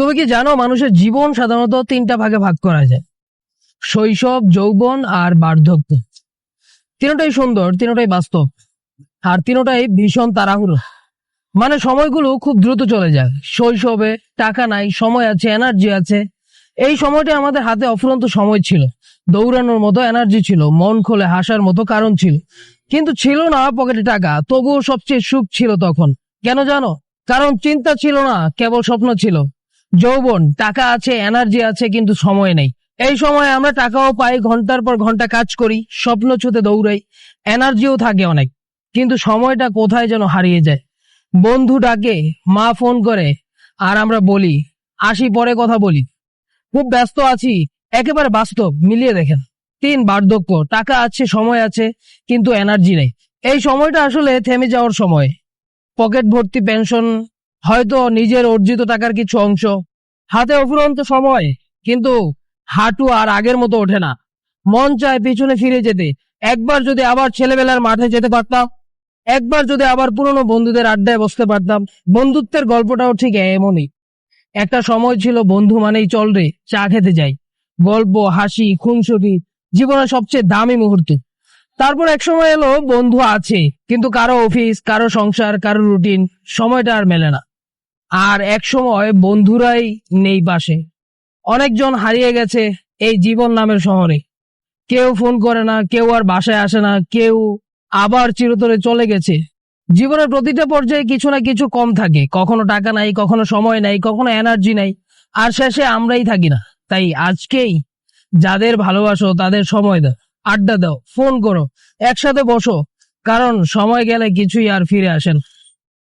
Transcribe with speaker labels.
Speaker 1: তুমি কি জানো মানুষের জীবন সাধারণত তিনটা ভাগে ভাগ করা যায়? শৈশব, যৌবন আর বার্ধক্য। তিনটাই সুন্দর, তিনটাই বাস্তব, আর তিনটাই ভীষণ তাড়াহুড়ো। মানে সময়গুলো খুব দ্রুত চলে যায়। শৈশবে টাকা নাই, সময় আছে এনার্জি আছে। এই সময়টা আমাদের হাতে অফুরন্ত সময় ছিল। দৌড়ানোর মতো এনার্জি ছিল, মন খোলে হাসার মতো কারণ ছিল। কিন্তু ছিল না পকেটে টাকা, তবুও সবচেয়ে সুখ ছিল তখন। কেন জানো? কারণ চিন্তা ছিল না, কেবল স্বপ্ন ছিল। যৌবন, টাকা আছে এনার্জি আছে, কিন্তু সময় নেই। এই সময় আমরা টাকাও পাই, ঘণ্টার পর ঘণ্টা কাজ করি, স্বপ্ন ছুতে দৌড়াই এনার্জিও থাকে অনেক। কিন্তু সময়টা কোথায় যেন হারিয়ে যায়। বন্ধু ডাকে, মা ফোন করে, আর আমরা বলি, আসি, পরে কথা বলি। খুব ব্যস্ত আছি, একেবারে বাস্তব, মিলিয়ে দেখেন। তিন বার্ধক্য, টাকা আছে, সময় আছে, কিন্তু এনার্জি নেই। এই সময়টা আসলে থেমে যাওয়ার সময়। পকেট ভর্তি পেনশন হয়তো নিজের অর্জিত টাকার কিছু অংশ। হাতে অফুরন্ত সময়, কিন্তু হাঁটু আর আগের মতো ওঠে না। মন চায় পিছনে ফিরে যেতে। একবার যদি আবার ছেলেবেলার মাঠে যেতে পারতাম, একবার যদি আবার পুরনো বন্ধুদের আড্ডায় বসতে পারতাম, বন্ধুত্বের গল্পটাও ঠিক এমনই। একটা সময় ছিল বন্ধু মানেই চল রে, চা খেতে যাই। গল্প, হাসি, খুনসুটি, জীবনের সবচেয়ে দামি মুহূর্ত। তারপর এক সময় এলো, বন্ধু আছে, কিন্তু কারও অফিস, কারও সংসার, কারও রুটিন, সময়টা আর মেলে না। আর এক সময় বন্ধুরাই নেই পাশে। অনেকজন হারিয়ে গেছে এই জীবন নামের শহরে। কেউ ফোন করে না, কেউ আর বাসায় আসে না, কেউ আবার চিরতরে চলে গেছে। জীবনের প্রতিটা পর্যায়ে কিছু না কিছু কম থাকে। কখনো টাকা নাই, কখনো সময় নাই, কখনো এনার্জি নাই। আর শেষে আমরাই থাকি না। তাই আজকেই যাদের ভালোবাসো, তাদের সময় দাও, আড্ডা দাও, ফোন করো, একসাথে বসো। কারণ সময় গেলে কিছুই আর ফিরে আসেন